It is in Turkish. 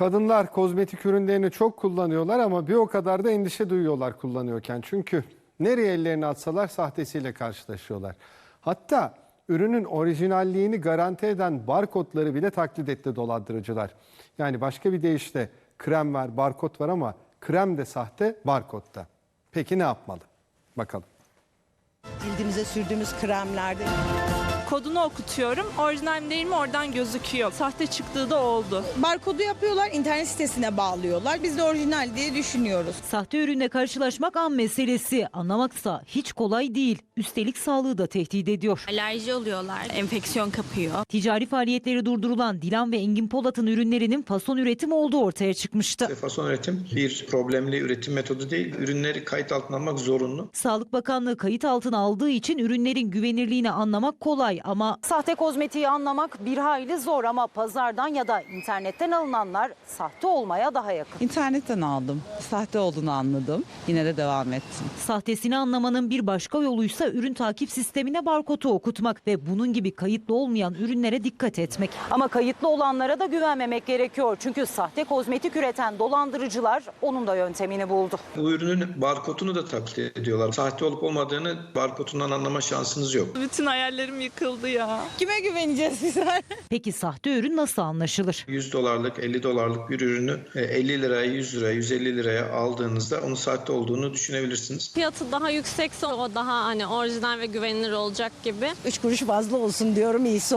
Kadınlar kozmetik ürünlerini çok kullanıyorlar ama bir o kadar da endişe duyuyorlar kullanıyorken. Çünkü nereye ellerini atsalar sahtesiyle karşılaşıyorlar. Hatta ürünün orijinalliğini garanti eden barkodları bile taklit etti dolandırıcılar. Yani başka bir deyişle krem var, barkod var ama krem de sahte, barkod da. Peki ne yapmalı? Bakalım. Cildimize sürdüğümüz kremlerde Kodunu okutuyorum. Orijinal değil mi oradan gözüküyor. Sahte çıktığı da oldu. barkodu yapıyorlar, internet sitesine bağlıyorlar. Biz de orijinal diye düşünüyoruz. Sahte ürünle karşılaşmak an meselesi. Anlamaksa hiç kolay değil. Üstelik sağlığı da tehdit ediyor. Alerji oluyorlar, enfeksiyon kapıyor. Ticari faaliyetleri durdurulan Dilan ve Engin Polat'ın ürünlerinin fason üretim olduğu ortaya çıkmıştı. Fason üretim bir problemli üretim metodu değil. Ürünleri kayıt altına almak zorunlu. Sağlık Bakanlığı kayıt altına aldığı için ürünlerin güvenirliğini anlamak kolay ama Sahte kozmetiği anlamak bir hayli zor ama pazardan ya da internetten alınanlar sahte olmaya daha yakın. İnternetten aldım. Sahte olduğunu anladım. Yine de devam ettim. sahtesini anlamanın bir başka yoluysa ürün takip sistemine barkodu okutmak ve bunun gibi kayıtlı olmayan ürünlere dikkat etmek. Ama kayıtlı olanlara da güvenmemek gerekiyor. Çünkü sahte kozmetik üreten dolandırıcılar onun da yöntemini buldu. Bu ürünün barkodunu da taklit ediyorlar. Sahte olup olmadığını barkodundan anlama şansınız yok. Bütün hayallerim yıkıldı ya. Kime güveneceğiz biz? Peki sahte ürün nasıl anlaşılır? 100 dolarlık 50 dolarlık bir ürünü e, 50 liraya 100 liraya 150 liraya aldığınızda onun sahte olduğunu düşünebilirsiniz. Fiyatı daha yüksekse o daha hani orijinal ve güvenilir olacak gibi. Üç kuruş fazla olsun diyorum iyisi